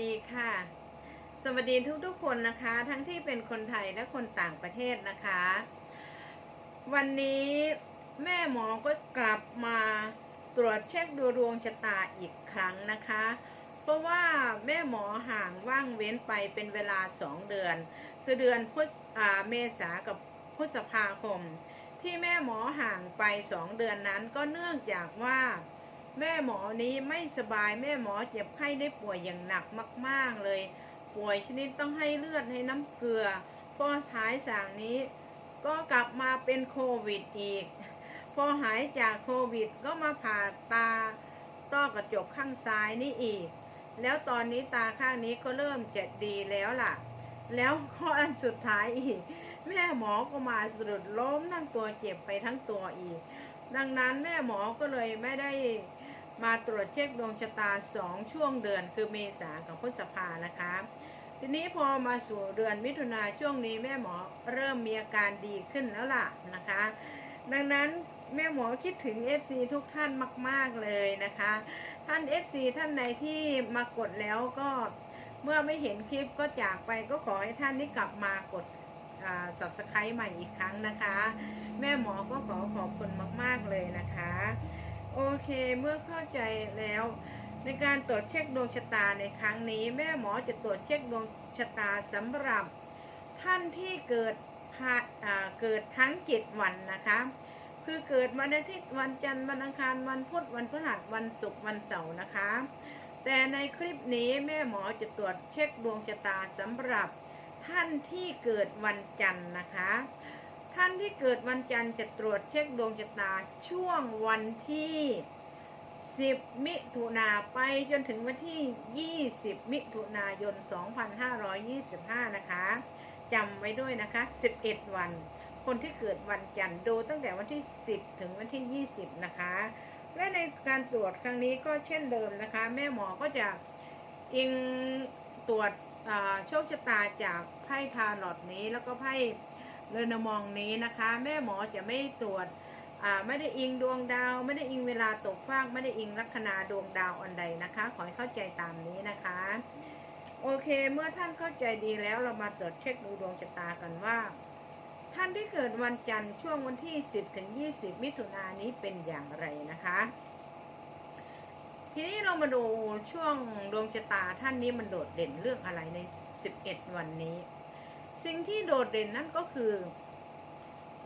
ดีค่ะ สวัสดีทุกๆคนนะคะ ทั้งที่เป็นคนไทยและคนต่างประเทศนะคะ วันนี้แม่หมอก็กลับมาตรวจเช็คดูดวงชะตาอีกครั้งนะคะ เพราะว่าแม่หมอห่างว่างเว้นไปเป็นเวลาสองเดือน คือเดือนพฤษเมษากับพฤษภาคม ที่แม่หมอห่างไปสองเดือนนั้นก็เนื่องจากว่า แม่หมอนี้ไม่สบายแม่หมอเจ็บไข้ได้ป่วยอย่างหนักมากๆเลย ป่วยชนิดต้องให้เลือดให้น้ำเกลือพอหายจากนี้ ก็กลับมาเป็นโควิดอีก พอหายจากโควิดก็มาผ่าตาต้อกระจกข้างซ้ายนี่อีก แล้วตอนนี้ตาข้างนี้ก็เริ่มจะดีแล้วล่ะ แล้วข้ออันสุดท้ายอีก แม่หมอก็มาสะดุดล้มทั้งตัวเจ็บไปทั้งตัวอีก ดังนั้นแม่หมอก็เลยไม่ได้ มาตรวจเช็คดวงชะตาสองช่วงเดือนคือเมษากับพฤษภานะคะ ทีนี้พอมาสู่เดือนมิถุนาช่วงนี้แม่หมอเริ่มมีอาการดีขึ้นแล้วล่ะนะคะ ดังนั้นแม่หมอคิดถึง FC ทุกท่านมาก ๆ เลยนะคะ ท่าน FC ท่านใดที่มากดแล้วก็เมื่อไม่เห็นคลิปก็จากไปก็ขอให้ท่านนี้กลับมากดอ่า subscribe ใหม่อีกครั้งนะคะ แม่หมอก็ขอขอบคุณมาก ๆ เลยนะคะ โอเคเมื่อเข้าใจแล้ว ในการตรวจเช็คดวงชะตาในครั้งนี้ แม่หมอจะตรวจเช็คดวงชะตาสำหรับ ท่านที่เกิดผ่าเกิดทั้งเจ็ดวันนะคะ คือเกิดวันอาทิตย์วันจันทร์วันอังคารวันพุธวันพฤหัสวันศุกร์วันเสาร์นะคะ แต่ในคลิปนี้แม่หมอจะตรวจเช็คดวงชะตาสำหรับท่านที่เกิดวันจันทร์นะคะ ท่านที่เกิดวันจันทร์จะตรวจเช็คดวงชะตาช่วงวันที่ 10 มิถุนาไปจนถึงวันที่ 20 มิถุนายน 2525 นะคะจำไว้ด้วยนะคะ 11 วัน คนที่เกิดวันจันทร์ดูตั้งแต่วันที่ 10 ถึงวันที่ 20 นะคะ และในการตรวจครั้งนี้ก็เช่นเดิมนะคะ แม่หมอก็จะอิงตรวจโชคชะตาจากไพ่ทาร์ลอตนี้แล้วก็ไพ่ เรนมองนี้นะคะ แม่หมอจะไม่ตรวจไม่ได้อิงดวงดาว ไม่ได้อิงเวลาตกฟากไม่ได้อิงลัคนาดวงดาวอันใดนะคะ ขอให้เข้าใจตามนี้นะคะ โอเค เมื่อท่านเข้าใจดีแล้วเรามาตรวจเช็คดูดวงชะตากันว่า ท่านที่เกิดวันจันทร์ช่วงวันที่ 10ถึง20 มิถุนายนนี้เป็นอย่างไรนะคะ ทีนี้เรามาดูช่วงดวงชะตาท่านนี้มันโดดเด่นเรื่องอะไรใน 11 วันนี้ สิ่งที่โดดเด่นนั่นก็คือ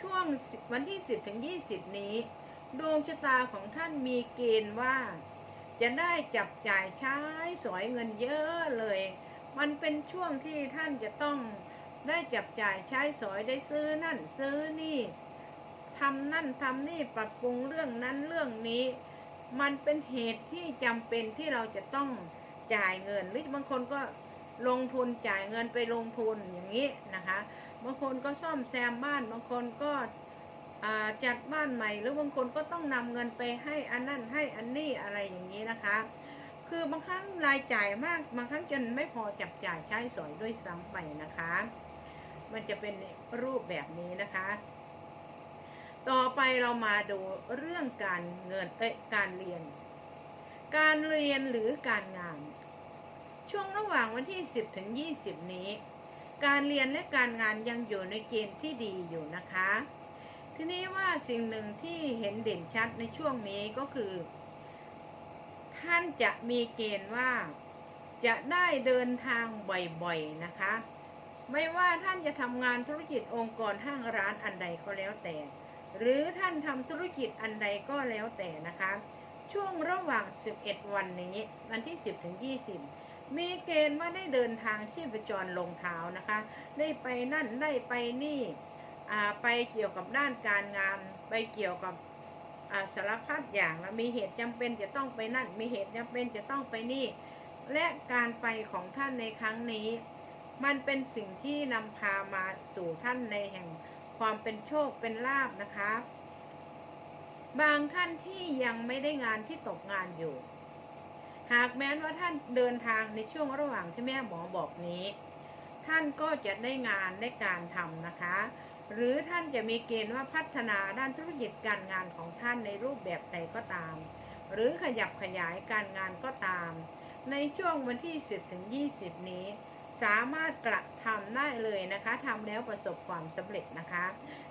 ช่วงวันที่ 10ถึง20 นี้ ดวงชะตาของท่านมีเกณฑ์ว่า จะได้จับจ่ายใช้สอยเงินเยอะเลย มันเป็นช่วงที่ท่านจะต้องได้จับจ่ายใช้สอยได้ซื้อนั่นซื้อนี่ทำนั่นทำนี่ปรับปรุงเรื่องนั้นเรื่องนี้ มันเป็นเหตุที่จำเป็นที่เราจะต้องจ่ายเงินหรือบางคนก็ ลงทุนจ่ายเงินไปลงทุนอย่างนี้นะคะ บางคนก็ซ่อมแซมบ้าน บางคนก็จัดบ้านใหม่หรือบางคนก็ต้องนำเงินไปให้อันนั่นให้อันนี้อะไรอย่างนี้นะคะ คือบางครั้งรายจ่ายมากบางครั้งจนไม่พอจับจ่ายใช้สอยด้วยซ้ำไปนะคะ มันจะเป็นรูปแบบนี้นะคะ ต่อไปเรามาดูเรื่องการเงินเอ้ยการเรียน การเรียนหรือการงาน ช่วงระหว่างวันที่ 10ถึง20 นี้ การเรียนและการงานยังอยู่ในเกณฑ์ที่ดีอยู่นะคะ ทีนี้ว่าสิ่งหนึ่งที่เห็นเด่นชัดในช่วงนี้ก็คือ ท่านจะมีเกณฑ์ว่า จะได้เดินทางบ่อยๆนะคะ ไม่ว่าท่านจะทำงานธุรกิจองค์กรห้างร้านอันใดก็แล้วแต่ หรือท่านทำธุรกิจอันใดก็แล้วแต่นะคะ ช่วงระหว่าง 11 วันนี้ วันที่ 10ถึง20 มีเกณฑ์ว่าได้เดินทางชีพจรลงเท้านะคะ ได้ไปนั่นได้ไปนี่ไปเกี่ยวกับด้านการงาน ไปเกี่ยวกับสารพัดอย่างแล้วมีเหตุจำเป็นจะต้องไปนั่น มีเหตุจำเป็นจะต้องไปนี่ และการไปของท่านในครั้งนี้ มันเป็นสิ่งที่นำพามาสู่ท่านในแห่งความเป็นโชคเป็นลาบนะคะ บางท่านที่ยังไม่ได้งานที่ตกงานอยู่ หากแม้นว่าท่านเดินทางในช่วงระหว่างที่แม่หมอบอกนี้ ท่านก็จะได้งานได้การทำนะคะ หรือท่านจะมีเกณฑ์ว่าพัฒนาด้านธุรกิจการงานของท่านในรูปแบบใดก็ตาม หรือขยับขยายการงานก็ตาม ในช่วงวันที่ 10ถึง20 นี้ สามารถกระทำได้เลยนะคะทำแล้วประสบความสำเร็จนะคะ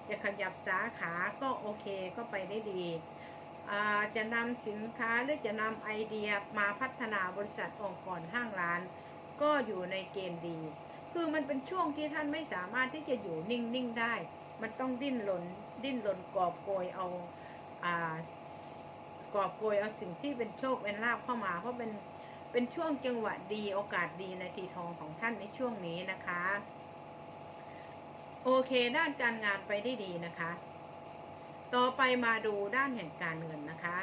จะขยับสาขาก็โอเคก็ไปได้ดี จะนำสินค้าหรือจะนำไอเดียมาพัฒนาบริษัทองค์กรห้างร้าน ก็อยู่ในเกณฑ์ดี คือมันเป็นช่วงที่ท่านไม่สามารถที่จะอยู่นิ่งๆได้ มันต้องดิ้นรนดิ้นรนกอบโกยเอาอ่ากอบโกยเอาสิ่งที่เป็นโชคเป็นลาภเข้ามา เพราะเป็นเป็นช่วงจังหวะดีโอกาสดีในทีทองของท่านในช่วงนี้นะคะ โอเคด้านการงานไปได้ดีนะคะ ต่อไปมาดูด้านแห่งการเงินนะคะ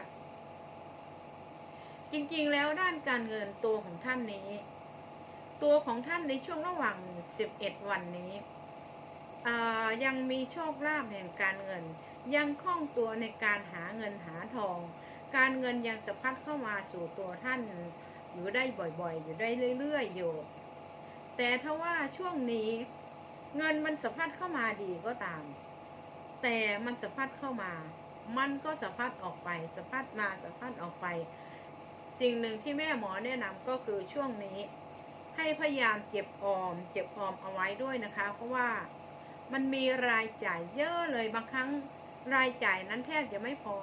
จริงๆแล้วด้านการเงินตัวของท่านนี้ ตัวของท่านในช่วงระหว่าง 11 วันนี้ยังมีโชคลาภแห่งการเงิน ยังคล่องตัวในการหาเงินหาทอง การเงินยังสะพัดเข้ามาสู่ตัวท่านอยู่ได้บ่อยๆ อยู่ได้เรื่อยๆอยู่ แต่ถ้าว่าช่วงนี้เงินมันสะพัดเข้ามาดีก็ตาม แต่มันสะพัดเข้ามา มันก็สะพัดออกไปสะพัดมาสะพัดออกไป สิ่งหนึ่งที่แม่หมอแนะนำก็คือช่วงนี้ ให้พยายามเก็บออม เก็บออมเอาไว้ด้วยนะคะ เพราะว่ามันมีรายจ่ายเยอะเลยบางครั้งรายจ่ายนั้นแทบจะไม่พอ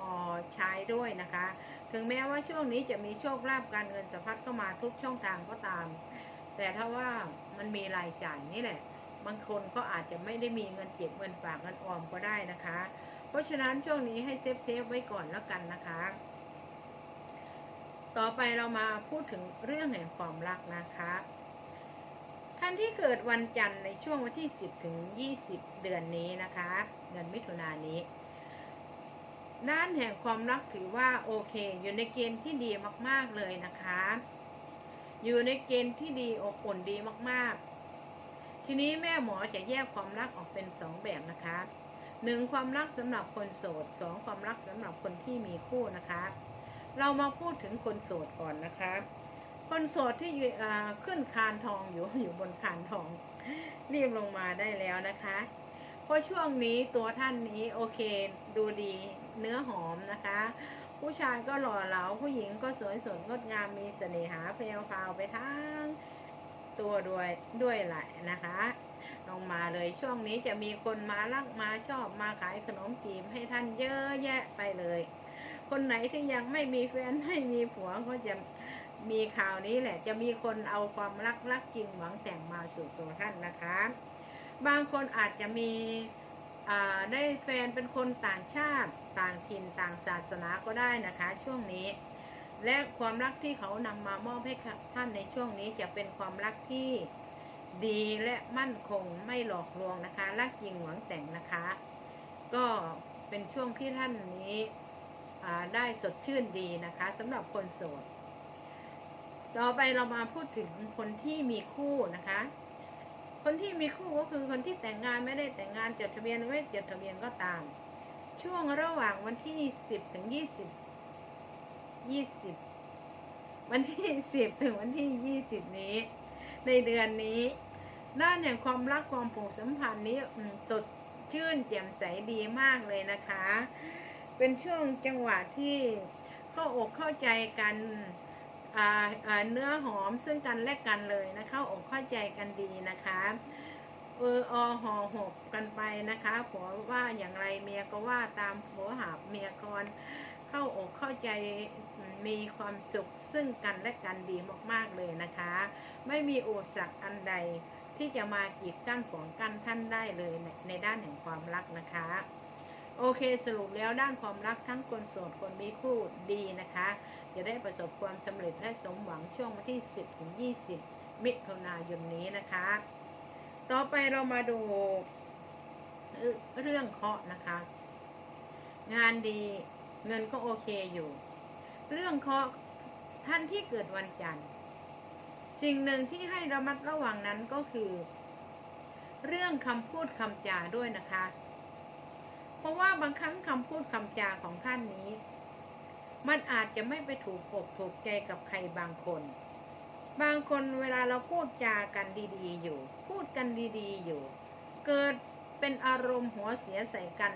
ใช้ด้วยนะคะ ถึงแม้ว่าช่วงนี้จะมีโชคลาภการเงินสะพัดเข้ามาทุกช่องทางก็ตาม แต่ถ้าว่ามันมีรายจ่ายนี่แหละ บางคนก็อาจจะไม่ได้มีเงินเก็บเงินฝากเงินออมก็ได้นะคะ เพราะฉะนั้นช่วงนี้ให้เซฟเซฟไว้ก่อนแล้วกันนะคะ ต่อไปเรามาพูดถึงเรื่องแห่งความรักนะคะท่านที่เกิดวันจันทร์ในช่วงวันที่ 10 ถึง 20 เดือนนี้นะคะ เดือนมิถุนายนนี้ ด้านแห่งความรักถือว่าโอเค อยู่ในเกณฑ์ที่ดีมากๆเลยนะคะ อยู่ในเกณฑ์ที่ดีอบอุ่นดีมากๆ ทีนี้แม่หมอจะแยกความรักออกเป็นสองแบบนะคะหนึ่งความรักสำหรับคนโสดสองความรักสำหรับคนที่มีคู่นะคะ เรามาพูดถึงคนโสดก่อนนะคะ คนโสดที่ขึ้นคานทองอยู่อยู่บนคานทองรีบลงมาได้แล้วนะคะเพราะช่วงนี้ตัวท่านนี้โอเคดูดีเนื้อหอมนะคะ ผู้ชายก็หล่อเหลาผู้หญิงก็สวยสดงดงามมีเสน่หาเพลวพาวไปทั้ง ตัวด้วยด้วยแหละนะคะลงมาเลยช่วงนี้จะมีคนมารักมาชอบมาขายขนมจีบให้ท่านเยอะแยะไปเลย คนไหนที่ยังไม่มีแฟนไม่มีผัวก็จะมีข่าวนี้แหละ จะมีคนเอาความรักรักจริงหวังแต่งมาสู่ตัวท่านนะคะ บางคนอาจจะมีได้แฟนเป็นคนต่างชาติต่างถิ่นต่างศาสนาก็ได้นะคะ ช่วงนี้ และความรักที่เขานำมามอบให้ท่านในช่วงนี้จะเป็นความรักที่ดีและมั่นคงไม่หลอกลวงนะคะ รักจริงหวังแต่งนะคะ ก็เป็นช่วงที่ท่านนี้ได้สดชื่นดีนะคะสำหรับคนโสด ต่อไปเรามาพูดถึงคนที่มีคู่นะคะ คนที่มีคู่ก็คือคนที่แต่งงานไม่ได้แต่งงานจดทะเบียนไว้จดทะเบียนก็ตาม ช่วงระหว่างวันที่สิบถึงยี่สิบ ยี่สิบวันที่สิบถึงวันที่ยี่สิบนี้ ในเดือนนี้ ด้านแห่างความรักความผูกสัมพันธ์นี้สดชื่นแจ่มใสดีมากเลยนะคะ เป็นช่วงจังหวะที่เข้าอกเข้าใจกันเนื้อหอมซึ่งกันและกันเลยนะเข้าอกเข้าใจกันดีนะคะเอออหอหกกันไปนะคะผัวว่าอย่างไรเมียก็ว่าตามผัวหาบเมียกร เข้าอกเข้าใจมีความสุขซึ่งกันและกันดีมากๆเลยนะคะ ไม่มีอุปสรรคอันใดที่จะมากีดกั้นขวางกั้นท่านได้เลยในในด้านแห่งความรักนะคะ โอเคสรุปแล้วด้านความรักทั้งคนโสดคนมีคู่ดีนะคะ จะได้ประสบความสำเร็จและสมหวังช่วงวันที่ 10ถึง20 มิถุนายนนี้นะคะ ต่อไปเรามาดูเรื่องเคาะนะคะ งานดี เงินก็โอเคอยู่ เรื่องเคาะท่านที่เกิดวันจันทร์สิ่งหนึ่งที่ให้ระมัดระวังนั้นก็คือ เรื่องคำพูดคำจาด้วยนะคะ เพราะว่าบางครั้งคำพูดคำจาของท่านนี้ มันอาจจะไม่ไปถูกอกถูกใจกับใครบางคน บางคนเวลาเราพูดจากันดีๆอยู่ พูดกันดีๆอยู่ เกิดเป็นอารมณ์หัวเสียใส่กัน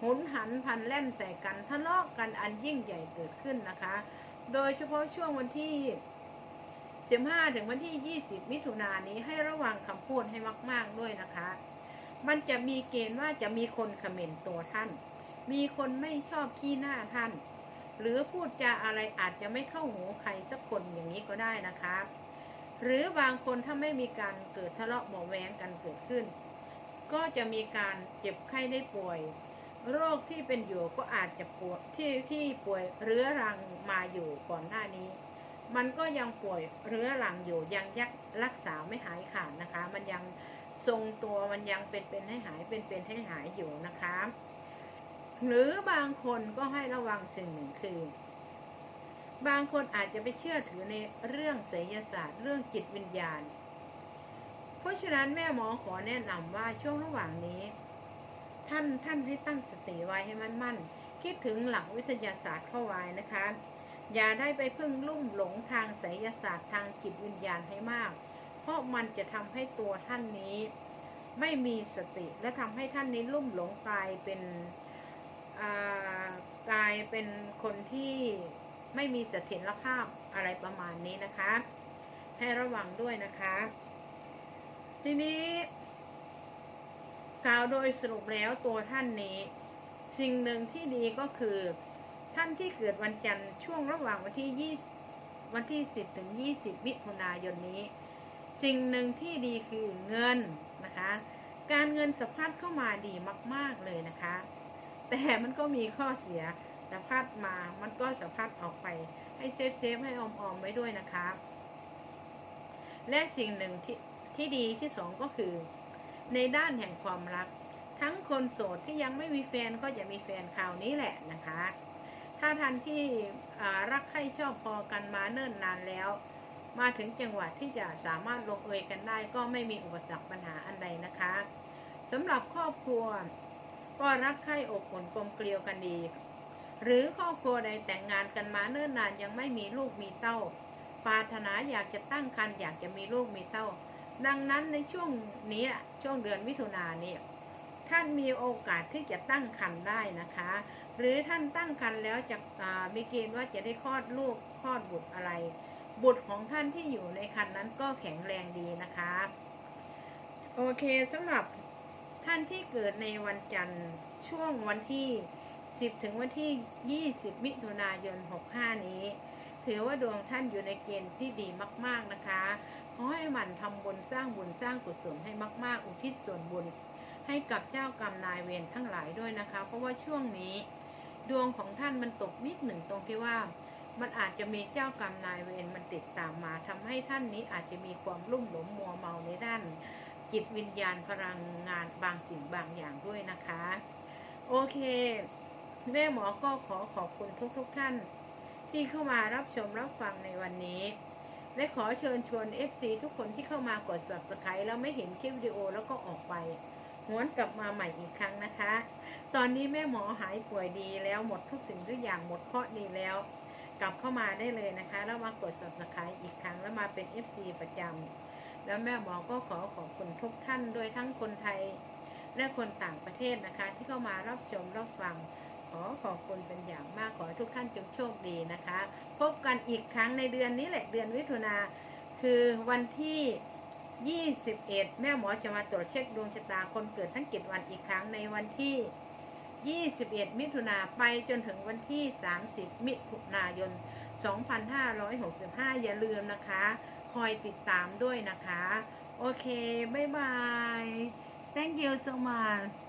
หุนหันพันแล่นใส่กันทะเลาะกันอันยิ่งใหญ่เกิดขึ้นนะคะ โดยเฉพาะช่วงวันที่ 15 ถึงวันที่ 20 มิถุนายนนี้ให้ระวังคำพูดให้มาก ๆ ด้วยนะคะ มันจะมีเกณฑ์ว่าจะมีคนคอมเมนต์ตัวท่าน มีคนไม่ชอบขี้หน้าท่าน หรือพูดจาอะไรอาจจะไม่เข้าหูใครสักคนอย่างนี้ก็ได้นะคะ หรือบางคนถ้าไม่มีการเกิดทะเลาะเบาแวงกันเกิดขึ้น ก็จะมีการเจ็บไข้ได้ป่วย โรคที่เป็นอยู่ก็อาจจะป่วยที่ที่ป่วยเรื้อรังมาอยู่ก่อนหน้านี้ มันก็ยังป่วยเรื้อรังอยู่ยังยักรักษาไม่หายขาดนะคะ มันยังทรงตัวมันยังเป็นเป็นให้หายเป็นเป็นให้หายอยู่นะคะ หรือบางคนก็ให้ระวังสิ่งหนึ่งคือบางคนอาจจะไปเชื่อถือในเรื่องไสยศาสตร์เรื่องจิตวิญญาณ เพราะฉะนั้นแม่หมอขอแนะนำว่าช่วงระหว่างนี้ ท่านท่านให้ตั้งสติไว้ให้มันมั่น คิดถึงหลักวิทยาศาสตร์เข้าไว้นะคะ อย่าได้ไปพึ่งลุ่มหลงทางไสยศาสตร์ทางจิตวิญญาณให้มาก เพราะมันจะทำให้ตัวท่านนี้ ไม่มีสติและทำให้ท่านนี้ลุ่มหลงกลายเป็นกลายเป็นคนที่ไม่มีเสถียรภาพอะไรประมาณนี้นะคะ ให้ระวังด้วยนะคะ ทีนี้ ล่าวโดยสรุปแล้วตัวท่านนี้ สิ่งหนึ่งที่ดีก็คือ ท่านที่เกิดวันจันทร์ช่วงระหว่างวันที่20วันที่ 10ถึง20 มิถุนายนนี้ สิ่งหนึ่งที่ดีคือเงินนะคะ การเงินสะพัดเข้ามาดีมาก ๆเลยนะคะ แต่มันก็มีข้อเสียสะพัดมามันก็สะพัดออกไป ให้เซฟเซฟให้ออมออมไว้ด้วยนะคะ และสิ่งหนึ่งที่ที่ดีที่สองก็คือ ในด้านแห่งความรัก ทั้งคนโสดที่ยังไม่มีแฟนก็จะมีแฟนคราวนี้แหละนะคะ ถ้าท่านที่รักใครชอบพอกันมาเนิ่นนานแล้ว มาถึงจังหวะที่จะสามารถลงเอยกันได้ก็ไม่มีอุปสรรคปัญหาอันใดนะคะสำหรับครอบครัวก็รักใคร่อบอุ่นกลมเกลียวกันดี หรือครอบครัวใดแต่งงานกันมาเนิ่นนานยังไม่มีลูกมีเต้าปรารถนาอยากจะตั้งครรภ์อยากจะมีลูกมีเต้า ดังนั้นในช่วงนี้ช่วงเดือนมิถุนายนนี้ท่านมีโอกาสที่จะตั้งครรภ์ได้นะคะ หรือท่านตั้งครรภ์แล้วจะมีเกณฑ์ว่าจะได้คลอดลูกคลอดบุตรอะไร บุตรของท่านที่อยู่ในครรภ์นั้นก็แข็งแรงดีนะคะ โอเคสำหรับท่านที่เกิดในวันจันทร์ช่วงวันที่ 10 ถึงวันที่ 20 มิถุนายน 65 นี้ ถือว่าดวงท่านอยู่ในเกณฑ์ที่ดีมาก ๆนะคะ ขอให้หมั่นทำบุญสร้างบุญสร้างกุศลให้มาก ๆ อุทิศส่วนบุญให้กับเจ้ากรรมนายเวรทั้งหลายด้วยนะคะ เพราะว่าช่วงนี้ ดวงของท่านมันตกนิดหนึ่งตรงที่ว่า มันอาจจะมีเจ้ากรรมนายเวรมันติดตามมาทำให้ท่านนี้อาจจะมีความลุ่มหลงมัวเมาในด้าน จิตวิญญาณพลังงานบางสิ่งบางอย่างด้วยนะคะ โอเค แม่หมอก็ขอขอบคุณทุกๆทท่าน ที่เข้ามารับชมรับฟังในวันนี้ และขอเชิญชวน FC ทุกคนที่เข้ามากด subscribe แล้วไม่เห็นคลิปวิดีโอแล้วก็ออกไปหวนกลับมาใหม่อีกครั้งนะคะ ตอนนี้แม่หมอหายป่วยดีแล้วหมดทุกสิ่งทุกอย่างหมดเคราะห์ดีแล้ว กลับเข้ามาได้เลยนะคะ แล้วมากด subscribe อีกครั้งแล้วมาเป็น FC ประจำแล้วแม่หมอก็ขอขอบคุณทุกท่านโดยทั้งคนไทยและคนต่างประเทศนะคะ ที่เข้ามารับชมรับฟัง ขอขอบคุณเป็นอย่างมากขอให้ทุกท่านจงโชคดีนะคะ พบกันอีกครั้งในเดือนนี้แหละเดือนมิถุนาคือวันที่ 21 แม่หมอจะมาตรวจเช็คดวงชะตาคนเกิดทั้งเจ็ดวันอีกครั้งในวันที่ 21 มิถุนาไปจนถึงวันที่ 30 มิถุนายน 2565 อย่าลืมนะคะ คอยติดตามด้วยนะคะ โอเค บ๊ายบาย thank you so much